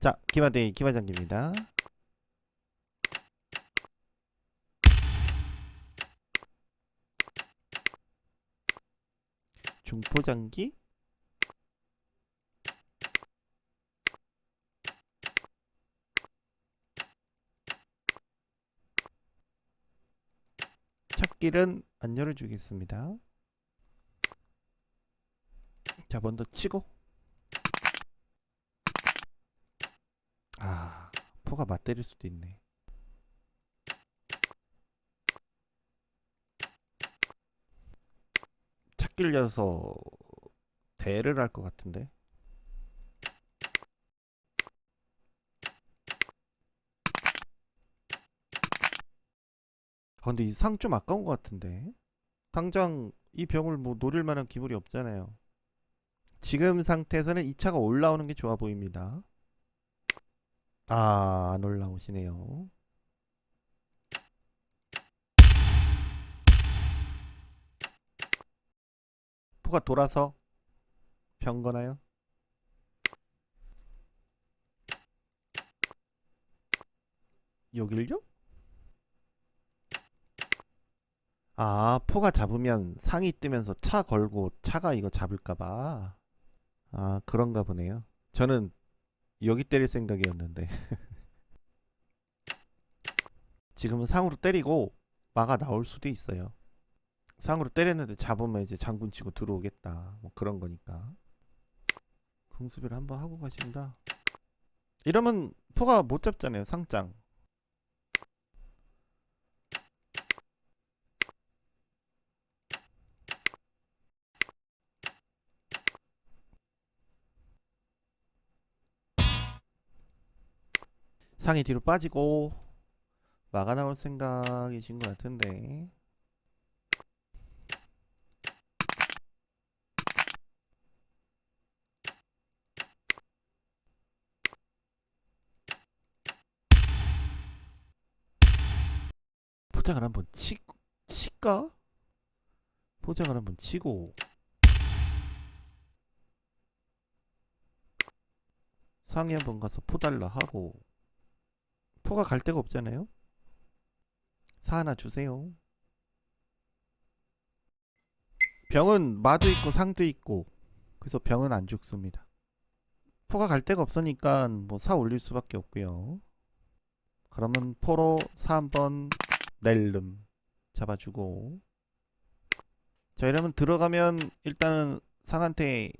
자, 기마대기 기마장기입니다. 중포장기 찾길은 안 열어주겠습니다. 자, 먼저 치고 아, 포가 맞대릴 수도 있네. 찾길 열어서 대를 할 것 같은데. 아, 근데 이 상 좀 아까운 것 같은데. 당장 이 병을 뭐 노릴 만한 기물이 없잖아요. 지금 상태에서는 이 차가 올라오는 게 좋아 보입니다. 아, 안 올라오시네요. 포가 돌아서 병 거나요? 여길요? 아, 포가 잡으면 상이 뜨면서 차 걸고 차가 이거 잡을까봐. 아, 그런가 보네요. 저는 여기 때릴 생각이었는데. 지금은 상으로 때리고 마가 나올 수도 있어요. 상으로 때렸는데 잡으면 이제 장군 치고 들어오겠다. 뭐 그런 거니까. 공수비를 한번 하고 가신다. 이러면 포가 못 잡잖아요. 상장. 상이 뒤로 빠지고 막아 나올 생각이신 것 같은데. 포장을 한번 치, 칠까? 포장을 한번 치고. 상이 한번 가서 포달라 하고 포가 갈 데가 없잖아요. 사 하나 주세요. 병은 마도 있고 상도 있고 그래서 병은 안 죽습니다. 포가 갈 데가 없으니까 뭐사 올릴 수밖에 없고요. 그러면 포로 사 한번 낼름 잡아주고 자 이러면 들어가면 일단은 상한테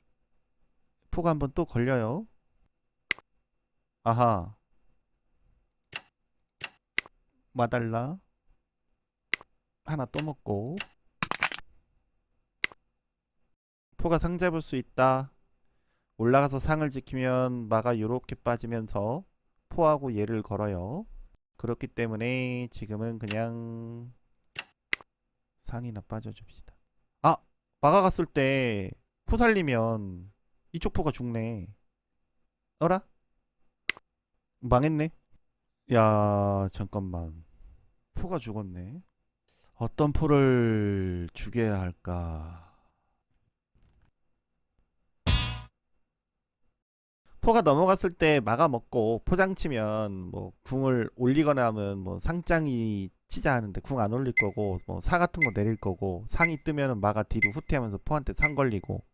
포가 한번 또 걸려요. 아하 마달라. 하나 또 먹고. 포가 상 잡을 수 있다. 올라가서 상을 지키면 마가 요렇게 빠지면서 포하고 얘를 걸어요. 그렇기 때문에 지금은 그냥 상이나 빠져줍시다. 아! 마가 갔을 때 포 살리면 이쪽 포가 죽네. 어라? 망했네? 야 잠깐만 포가 죽었네 어떤 포를 죽여야 할까 포가 넘어갔을 때 막아 먹고 포장 치면 뭐 궁을 올리거나 하면 뭐 상장이 치자 하는데 궁 안 올릴 거고 뭐 사 같은 거 내릴 거고 상이 뜨면은 마가 뒤로 후퇴하면서 포한테 상 걸리고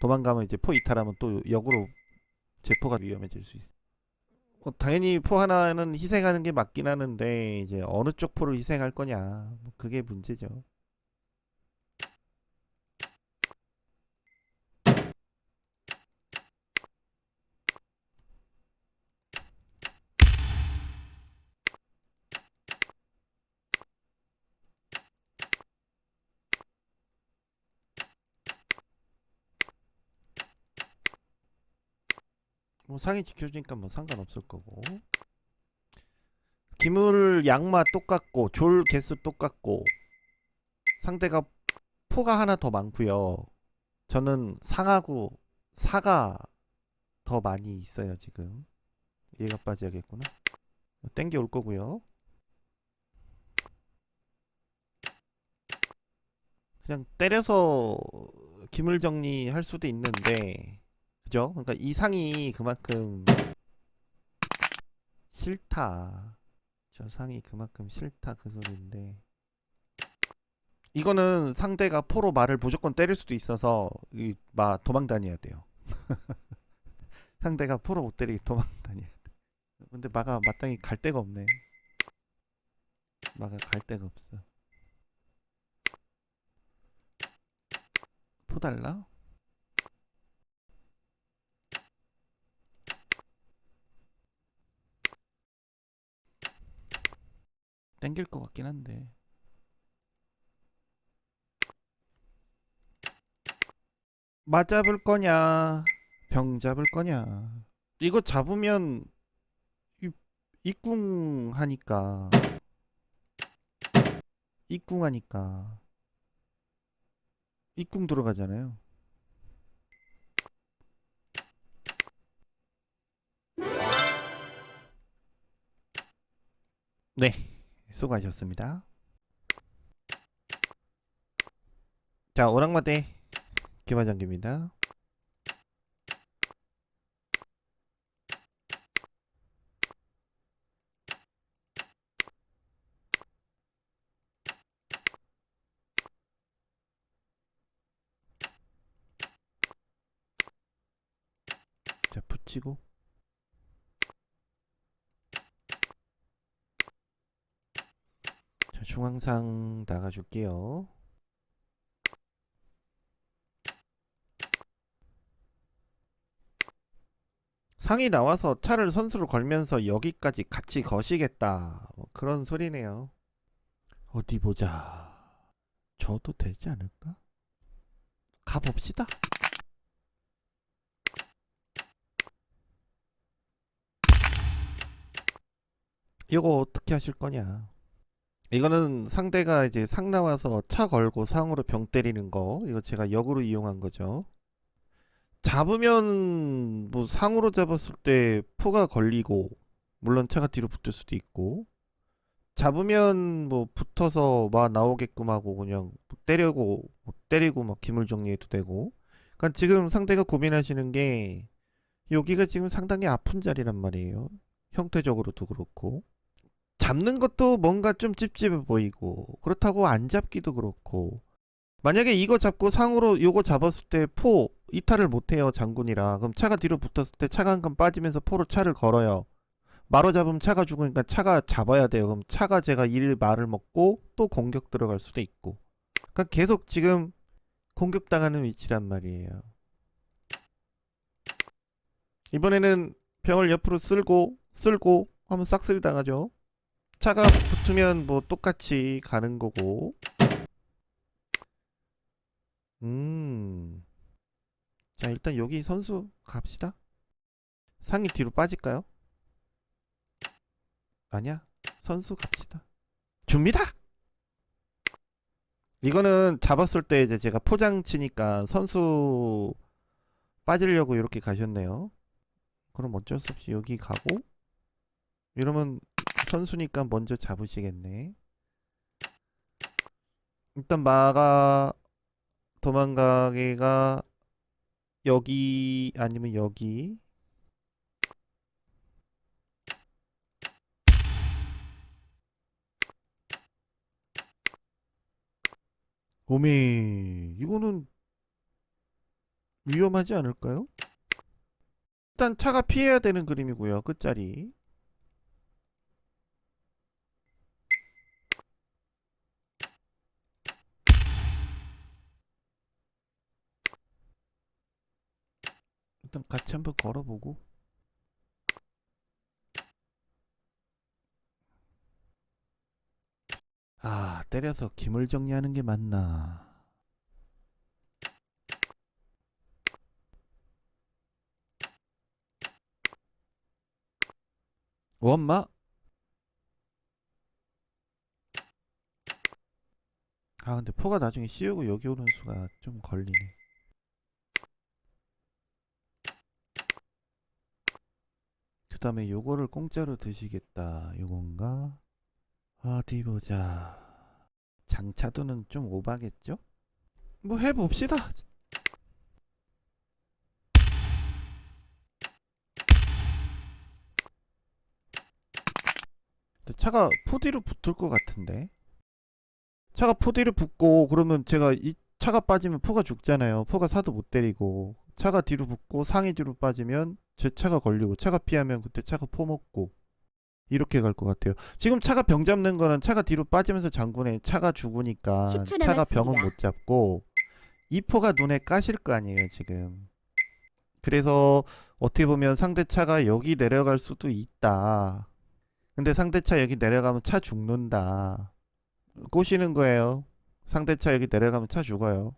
도망가면 이제 포 이탈하면 또 역으로 제 포가 위험해질 수 있어. 뭐 당연히 포 하나는 희생하는 게 맞긴 하는데 이제 어느 쪽 포를 희생할 거냐 뭐 그게 문제죠. 뭐 상이 지켜주니까 뭐 상관없을 거고. 기물 양마 똑같고 졸 개수 똑같고 상대가 포가 하나 더 많고요. 저는 상하고 사가 더 많이 있어요 지금. 얘가 빠져야겠구나. 땡겨 올 거고요. 그냥 때려서 기물 정리할 수도 있는데 그죠? 그러니까 이 상이 그만큼 싫다. 저 상이 그만큼 싫다 그 소리인데. 이거는 상대가 포로 말을 무조건 때릴 수도 있어서 이마 도망 다녀야 돼요. 상대가 포로 못 때리게 도망 다녀야 돼. 근데 마가 마땅히 갈 데가 없네. 마가 갈 데가 없어. 포 달라? 땡길 것 같긴 한데. 맞 잡을 거냐, 병 잡을 거냐. 이거 잡으면 이- 입궁 하니까. 입궁 하니까. 입궁 들어가잖아요. 네, 수고하셨습니다. 자, 오랑마대 김화장기입니다. 자, 붙이고 자, 중앙상 나가줄게요. 상이 나와서 차를 선수로 걸면서 여기까지 같이 거시겠다. 뭐 그런 소리네요. 어디 보자. 저도 되지 않을까? 가봅시다. 이거 어떻게 하실 거냐? 이거는 상대가 이제 상 나와서 차 걸고 상으로 병 때리는 거. 이거 제가 역으로 이용한 거죠. 잡으면 뭐 상으로 잡았을 때 포가 걸리고 물론 차가 뒤로 붙을 수도 있고 잡으면 뭐 붙어서 막 나오게끔 하고 그냥 뭐 때리고 뭐 때리고 막 기물 정리해도 되고 그러니까 지금 상대가 고민하시는 게 여기가 지금 상당히 아픈 자리란 말이에요 형태적으로도 그렇고 잡는 것도 뭔가 좀 찝찝해 보이고 그렇다고 안 잡기도 그렇고. 만약에 이거 잡고 상으로 요거 잡았을 때 포 이탈을 못해요 장군이라. 그럼 차가 뒤로 붙었을 때 차가 한 칸 빠지면서 포로 차를 걸어요. 마로 잡으면 차가 죽으니까 차가 잡아야 돼요. 그럼 차가 제가 일 말을 먹고 또 공격 들어갈 수도 있고. 그러니까 계속 지금 공격당하는 위치란 말이에요. 이번에는 병을 옆으로 쓸고 쓸고 하면 싹쓸이 당하죠 차가 붙으면 뭐 똑같이 가는 거고 음. 자, 일단 여기 선수 갑시다. 상이 뒤로 빠질까요? 아니야. 선수 갑시다. 줍니다. 이거는 잡았을 때 이제 제가 포장 치니까 선수 빠지려고 이렇게 가셨네요. 그럼 어쩔 수 없이 여기 가고 이러면 선수니까 먼저 잡으시겠네. 일단 마가 도망가기가 여기 아니면 여기 오메 이거는 위험하지 않을까요? 일단 차가 피해야 되는 그림이고요 끝자리 일단 같이 한번 걸어보고. 아 때려서 기물 정리하는 게 맞나. 원마? 아 근데 포가 나중에 씌우고 여기 오는 수가 좀 걸리네 다음에 요거를 공짜로 드시겠다 요건가 어디 보자 장차도는 좀 오바겠죠? 뭐 해봅시다 차가 포디로 붙을 것 같은데. 차가 포디로 붙고 그러면 제가 이 차가 빠지면 포가 죽잖아요. 포가 사도 못 때리고 차가 뒤로 붙고 상이 뒤로 빠지면 제 차가 걸리고 차가 피하면 그때 차가 포 먹고 이렇게 갈 것 같아요. 지금 차가 병 잡는 거는 차가 뒤로 빠지면서 장군에 차가 죽으니까 10초 차가 병은. 못 잡고 이 포가 눈에 까실 거 아니에요 지금. 그래서 어떻게 보면 상대 차가 여기 내려갈 수도 있다. 근데 상대 차 여기 내려가면 차 죽는다. 꼬시는 거예요. 상대 차 여기 내려가면 차 죽어요.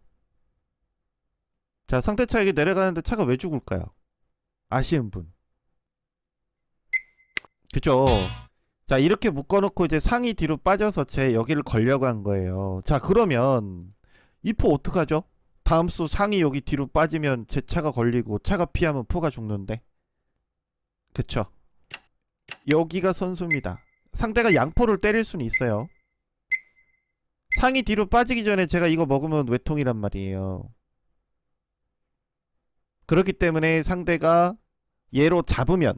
자, 상대 차 여기 내려가는데 차가 왜 죽을까요? 아시는 분. 그죠? 자, 이렇게 묶어놓고 이제 상이 뒤로 빠져서 제 여기를 걸려고 한 거예요. 자, 그러면 이 포 어떡하죠? 다음 수 상이 여기 뒤로 빠지면 제 차가 걸리고 차가 피하면 포가 죽는데. 그쵸? 여기가 선수입니다. 상대가 양포를 때릴 수는 있어요. 상이 뒤로 빠지기 전에 제가 이거 먹으면 외통이란 말이에요. 그렇기 때문에 상대가 얘로 잡으면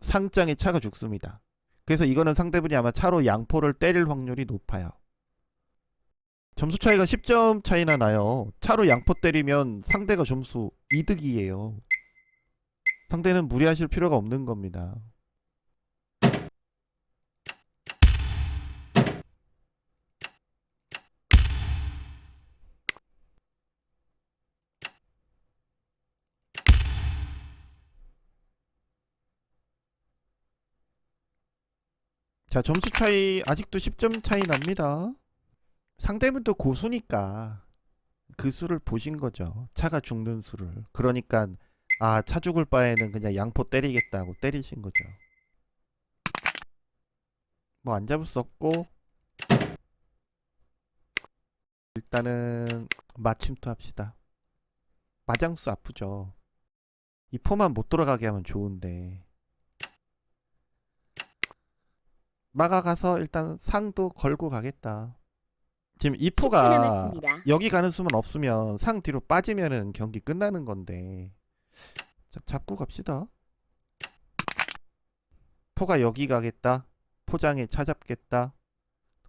상장의 차가 죽습니다. 그래서 이거는 상대분이 아마 차로 양포를 때릴 확률이 높아요. 점수 차이가 10점 차이나 나요. 차로 양포 때리면 상대가 점수 이득이에요. 상대는 무리하실 필요가 없는 겁니다. 자, 점수 차이 아직도 10점 차이 납니다. 상대분도 고수니까 그 수를 보신 거죠. 차가 죽는 수를. 그러니까 아, 차 죽을 바에는 그냥 양포 때리겠다고 때리신 거죠. 뭐 안 잡을 수 없고 일단은 마침투 합시다. 마장수 아프죠. 이 포만 못 돌아가게 하면 좋은데 막아가서 일단 상도 걸고 가겠다. 지금 이 10초 포가 남았습니다. 여기 가는 수만 없으면 상 뒤로 빠지면은 경기 끝나는 건데 자, 잡고 갑시다. 포가 여기 가겠다. 포장에 차 잡겠다.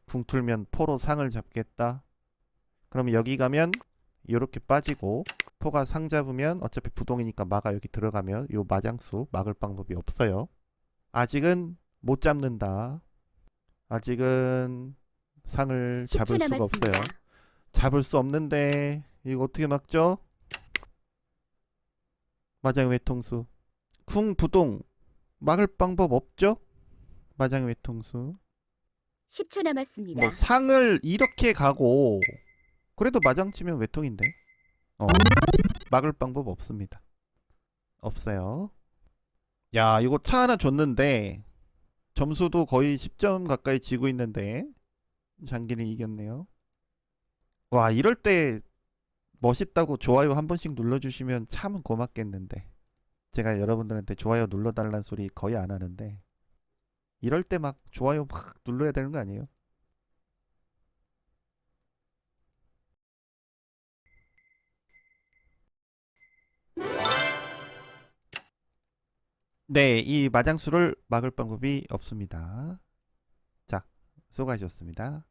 궁 틀면 포로 상을 잡겠다. 그러면 여기 가면 이렇게 빠지고 포가 상 잡으면 어차피 부동이니까 마가 여기 들어가면 요 마장수 막을 방법이 없어요. 아직은 못 잡는다. 아직은 상을 10초 잡을 수가 없어요. 남았습니다. 잡을 수 없는데 이거 어떻게 막죠? 마장 외통수 쿵 부동 막을 방법 없죠? 마장 외통수 10초 남았습니다. 뭐 상을 이렇게 가고 그래도 마장 치면 외통인데 어 막을 방법 없습니다 없어요 야 이거 차 하나 줬는데 점수도 거의 10점 가까이 지고 있는데 장기는 이겼네요. 와 이럴 때 멋있다고 좋아요 한 번씩 눌러주시면 참 고맙겠는데. 제가 여러분들한테 좋아요 눌러달라는 소리 거의 안 하는데. 이럴 때 막 좋아요 막 눌러야 되는 거 아니에요? 네, 이 마장수를 막을 방법이 없습니다. 자, 수고하셨습니다.